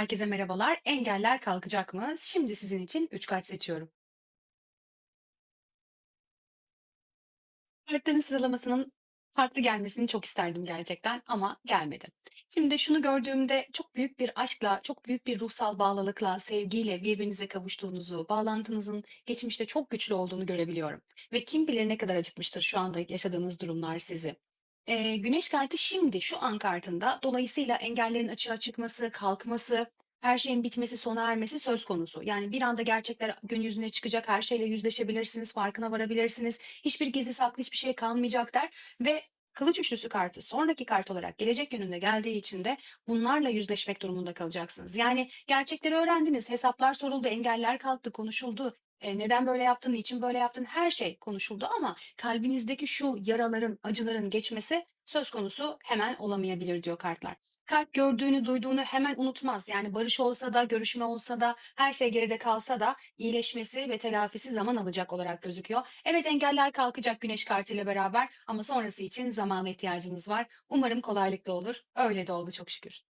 Herkese merhabalar. Engeller kalkacak mı? Şimdi sizin için 3 kart seçiyorum. Kartların sıralamasının farklı gelmesini çok isterdim gerçekten ama gelmedi. Şimdi şunu gördüğümde çok büyük bir aşkla, çok büyük bir ruhsal bağlılıkla, sevgiyle birbirinize kavuştuğunuzu, bağlantınızın geçmişte çok güçlü olduğunu görebiliyorum. Ve kim bilir ne kadar acıtmıştır şu anda yaşadığınız durumlar sizi. Eee, güneş kartı şimdi, şu an kartında. Dolayısıyla engellerin açığa çıkması, kalkması, her şeyin bitmesi, sona ermesi söz konusu. Yani bir anda gerçekler gün yüzüne çıkacak, her şeyle yüzleşebilirsiniz, farkına varabilirsiniz. Hiçbir gizli saklı hiçbir şey kalmayacak der ve Kılıç üçlüsü kartı sonraki kart olarak gelecek yönünde geldiği için de bunlarla yüzleşmek durumunda kalacaksınız. Yani gerçekleri öğrendiniz, hesaplar soruldu, engeller kalktı, konuşuldu. Eee, neden böyle yaptın, niçin böyle yaptın her şey konuşuldu ama kalbinizdeki şu yaraların, acıların geçmesi söz konusu hemen olamayabilir diyor kartlar. Kalp gördüğünü, duyduğunu hemen unutmaz. Yani barış olsa da, görüşme olsa da, her şey geride kalsa da iyileşmesi ve telafisi zaman alacak olarak gözüküyor. Evet engeller kalkacak güneş kartıyla beraber ama sonrası için zamana ihtiyacınız var. Umarım kolaylıkla olur. Öyle de oldu çok şükür.